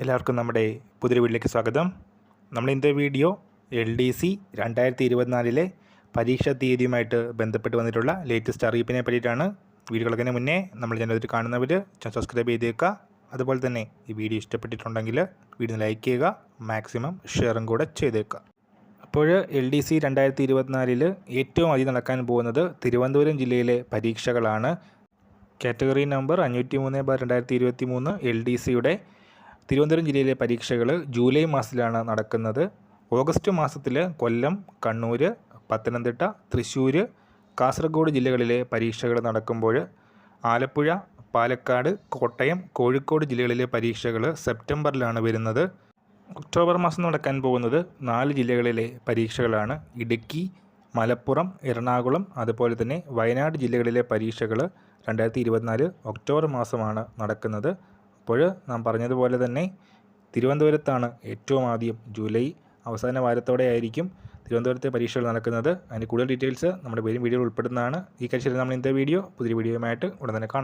എല്ലാവർക്കും നമ്മുടെ പുതിയ വീട്ടിലേക്ക് സ്വാഗതം. നമ്മൾ ഇന്നത്തെ വീഡിയോ എൽ ഡി സി രണ്ടായിരത്തി ഇരുപത്തിനാലിലെ പരീക്ഷാ തീയതിയുമായിട്ട് ബന്ധപ്പെട്ട് വന്നിട്ടുള്ള ലേറ്റസ്റ്റ് അറിയിപ്പിനെ പറ്റിയിട്ടാണ് വീഡിയോകളൊക്കെ മുന്നേ നമ്മൾ ചാനൽ കാണുന്നവർ സബ്സ്ക്രൈബ് ചെയ്തേക്കുക. അതുപോലെ തന്നെ ഈ വീഡിയോ ഇഷ്ടപ്പെട്ടിട്ടുണ്ടെങ്കിൽ വീഡിയോ ലൈക്ക് ചെയ്യുക മാക്സിമം ഷെയറും കൂടെ ചെയ്തേക്കുക. അപ്പോൾ എൽ ഡി സി രണ്ടായിരത്തി ഇരുപത്തിനാലിൽ ഏറ്റവും അധികം നടക്കാൻ പോകുന്നത് തിരുവനന്തപുരം ജില്ലയിലെ പരീക്ഷകളാണ്. കാറ്റഗറി നമ്പർ അഞ്ഞൂറ്റി മൂന്ന് ബാർ രണ്ടായിരത്തി ഇരുപത്തി മൂന്ന് എൽ ഡി സിയുടെ തിരുവനന്തപുരം ജില്ലയിലെ പരീക്ഷകൾ ജൂലൈ മാസത്തിലാണ് നടക്കുന്നത്. ഓഗസ്റ്റ് മാസത്തിൽ കൊല്ലം കണ്ണൂർ പത്തനംതിട്ട തൃശ്ശൂർ കാസർഗോഡ് ജില്ലകളിലെ പരീക്ഷകൾ നടക്കുമ്പോൾ ആലപ്പുഴ പാലക്കാട് കോട്ടയം കോഴിക്കോട് ജില്ലകളിലെ പരീക്ഷകൾ സെപ്റ്റംബറിലാണ് വരുന്നത്. ഒക്ടോബർ മാസം നടക്കാൻ പോകുന്നത് നാല് ജില്ലകളിലെ പരീക്ഷകളാണ്. ഇടുക്കി മലപ്പുറം എറണാകുളം അതുപോലെ തന്നെ വയനാട് ജില്ലകളിലെ പരീക്ഷകൾ രണ്ടായിരത്തി ഇരുപത്തിനാല് ഒക്ടോബർ മാസമാണ് നടക്കുന്നത്. അപ്പോൾ നാം പറഞ്ഞതുപോലെ തന്നെ തിരുവനന്തപുരത്താണ് ഏറ്റവും ആദ്യം ജൂലൈ അവസാന വാരത്തോടെ ആയിരിക്കും തിരുവനന്തപുരത്തെ പരീക്ഷകൾ നടക്കുന്നത്. അതിന് കൂടുതൽ ഡീറ്റെയിൽസ് നമ്മുടെ പേരും വീഡിയോയിൽ ഉൾപ്പെടുന്നതാണ്. ഈ കഴിച്ചിരുന്ന നമ്മൾ ഇന്നത്തെ വീഡിയോ പുതിയ വീഡിയോയുമായിട്ട് ഉടൻ തന്നെ കാണാം.